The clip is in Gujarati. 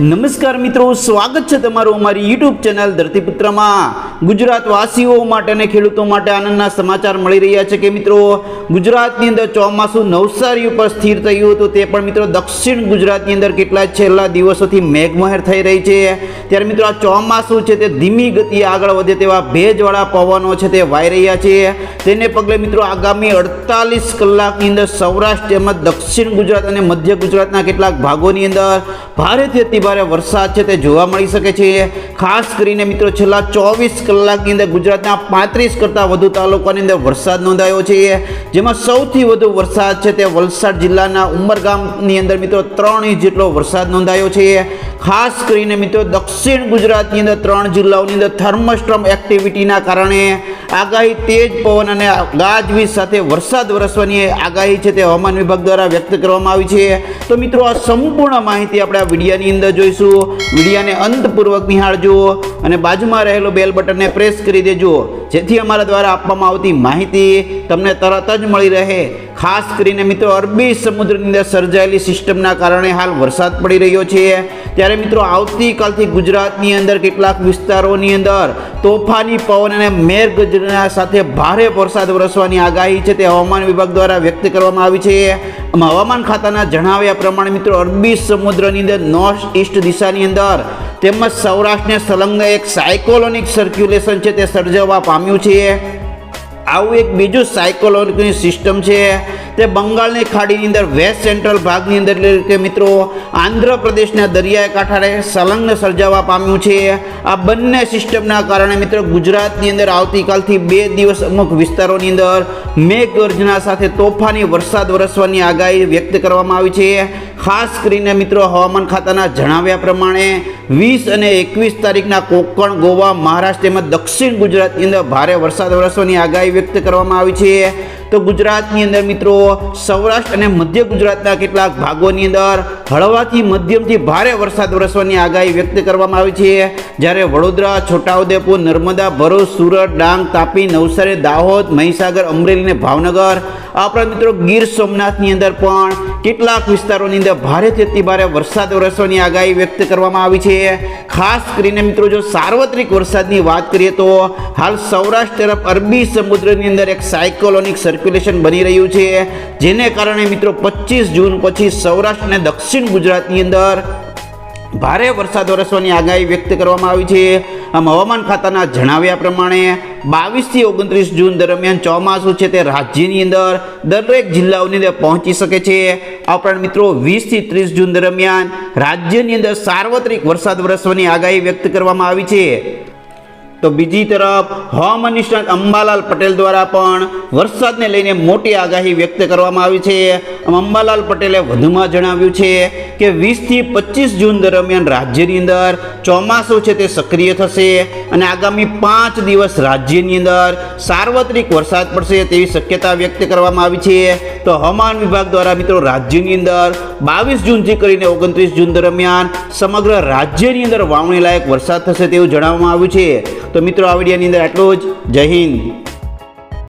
નમસ્કાર મિત્રો, સ્વાગત છે તમારું અમારી યુટ્યુબ ચેનલ ધરતીપુત્રમાં. ગુજરાત વાસીઓ માટે અને ખેડૂતો માટે આનંદના સમાચાર મળી રહ્યા છે કે મિત્રો, ગુજરાતની અંદર ચોમાસું નવસારી ઉપર સ્થિર થયું હતું. તે પણ મિત્રો દક્ષિણ ગુજરાતની અંદર કેટલા છેલ્લા દિવસોથી મેઘમહેર થઈ રહી છે. ત્યારે મિત્રો આ ચોમાસું છે તે ધીમી ગતિએ આગળ વધે તેવા ભેજવાળા પવનો છે તે વાઈ રહ્યા છે. તેને પગલે મિત્રો આગામી અડતાલીસ કલાકની અંદર સૌરાષ્ટ્ર તેમજ દક્ષિણ ગુજરાત અને મધ્ય ગુજરાતના કેટલાક ભાગોની અંદર ભારેથી અતિભારે વરસાદ છે તે જોવા મળી શકે છે. ખાસ કરીને મિત્રો છેલ્લા ચોવીસ કલાકની અંદર ગુજરાતના પાંત્રીસ કરતાં વધુ તાલુકાની અંદર વરસાદ નોંધાયો છે. જેમાં સૌથી વધુ વરસાદ છે તે વલસાડ જિલ્લાના ઉમરગામની અંદર મિત્રો ત્રણ ઇંચ જેટલો વરસાદ નોંધાયો છે. ખાસ કરીને મિત્રો દક્ષિણ ગુજરાતની અંદર ત્રણ જિલ્લાઓની અંદર થર્મસ્ટ્રમ એક્ટિવિટીના કારણે આગાહી તેજ પવન અને ગાજવીજ સાથે વરસાદ વરસવાની આગાહી છે તે હવામાન વિભાગ દ્વારા વ્યક્ત કરવામાં આવી છે. તો મિત્રો, આ સંપૂર્ણ માહિતી આપણે આ વિડીયાની અંદર જોઈશું. વિડીયાને અંતપૂર્વક નિહાળજો અને બાજુમાં રહેલો બેલ બટનને પ્રેસ કરી દેજો. જેથી અમારા દ્વારા આપવામાં આવતી માહિતી તમને તરત જ મળી રહે. ખાસ કરીને મિત્રો, અરબી સમુદ્રની અંદર સર્જાયેલી સિસ્ટમના કારણે હાલ વરસાદ પડી રહ્યો છે. ત્યારે મિત્રો, આવતીકાલથી ગુજરાતની અંદર કેટલાક વિસ્તારોની અંદર તોફાની પવન અને મેઘગર્જના સાથે ભારે વરસાદ વરસવાની આગાહી છે તે હવામાન વિભાગ દ્વારા વ્યક્ત કરવામાં આવી છે. હવામાન ખાતાના જણાવ્યા પ્રમાણે મિત્રો, અરબી સમુદ્રની અંદર નોર્થ ઈસ્ટ દિશાની અંદર તેમજ સૌરાષ્ટ્રને સંલગ્ન એક સાયકોલોનિક સર્ક્યુલેશન છે તે સર્જાવા પામ્યું છે. આવું એક બીજું સાયકોલોજીકલ સિસ્ટમ છે. તે બંગાળની ખાડીની અંદર વેસ્ટ સેન્ટ્રલ ભાગની અંદર એટલે કે મિત્રો આંધ્રપ્રદેશના દરિયાઈ કાંઠાને સંલગ્ન સર્જાવા પામ્યું છે. આ બંને સિસ્ટમના કારણે મિત્રો ગુજરાતની અંદર આવતીકાલથી બે દિવસ અમુક વિસ્તારોની અંદર મેઘગર્જના સાથે તોફાની વરસાદ વરસવાની આગાહી વ્યક્ત કરવામાં આવી છે. ખાસ કરીને મિત્રો હવામાન ખાતાના જણાવ્યા પ્રમાણે વીસ અને એકવીસ તારીખના કોંકણ, ગોવા, મહારાષ્ટ્ર તેમજ દક્ષિણ ગુજરાતની અંદર ભારે વરસાદ વરસવાની આગાહી વ્યક્ત કરવામાં આવી છે. તો ગુજરાતની અંદર મિત્રો સૌરાષ્ટ્ર અને મધ્ય ગુજરાતના કેટલાક ભાગોની અંદર હળવાથી મધ્યમથી ભારે વરસાદ વરસવાની આગાહી વ્યક્ત કરવામાં આવી છે. જ્યારે વડોદરા, છોટાઉદેપુર, નર્મદા, ભરૂચ, સુરત, ડાંગ, તાપી, નવસારી, દાહોદ, મહીસાગર, અમરેલી અને ભાવનગર આ ઉપરાંત મિત્રો ગીર સોમનાથની અંદર પણ કેટલાક વિસ્તારોની અંદર ભારેથી અતિ ભારે વરસાદ વરસવાની આગાહી વ્યક્ત કરવામાં આવી છે. ખાસ કરીને મિત્રો જો સાર્વત્રિક વરસાદની વાત કરીએ તો હાલ સૌરાષ્ટ્ર તરફ અરબી સમુદ્રની અંદર એક સાયકોલોનિક સર્ક્યુલેશન બની રહ્યું છે. જેને કારણે મિત્રો પચીસ જૂન પછી સૌરાષ્ટ્ર અને દક્ષિણ ગુજરાતની અંદર ભારે વરસાદ વરસવાની આગાહી વ્યક્ત કરવામાં આવી છે. આમ હવામાન ખાતાના જણાવ્યા પ્રમાણે બાવીસથી ઓગણત્રીસ જૂન દરમિયાન ચોમાસું છે તે રાજ્યની અંદર દરેક જિલ્લાઓની અંદર પહોંચી શકે છે. આ ઉપરાંત મિત્રો વીસથી ત્રીસ જૂન દરમિયાન રાજ્યની અંદર સાર્વત્રિક વરસાદ વરસવાની આગાહી વ્યક્ત કરવામાં આવી છે. તો બીજી તરફ હવામાન નિષ્ણાત અંબાલાલ પટેલ દ્વારા પણ વરસાદને લઈને મોટી આગાહી વ્યક્ત કરવામાં આવી છે. અંબાલાલ પટેલે વધુમાં જણાવ્યું છે કે વીસથી પચીસ જૂન દરમિયાન રાજ્યની અંદર ચોમાસું છે તે સક્રિય થશે અને આગામી પાંચ દિવસ રાજ્યની અંદર સાર્વત્રિક વરસાદ પડશે તેવી શક્યતા વ્યક્ત કરવામાં આવી છે. તો હવામાન વિભાગ દ્વારા મિત્રો રાજ્યની અંદર બાવીસ જૂનથી કરીને ઓગણત્રીસ જૂન દરમિયાન સમગ્ર રાજ્યની અંદર વાવણી લાયક વરસાદ થશે તેવું જણાવવામાં આવ્યું છે. તો મિત્રો, આ વિડીયોની અંદર આટલું જ. જય હિન્દ.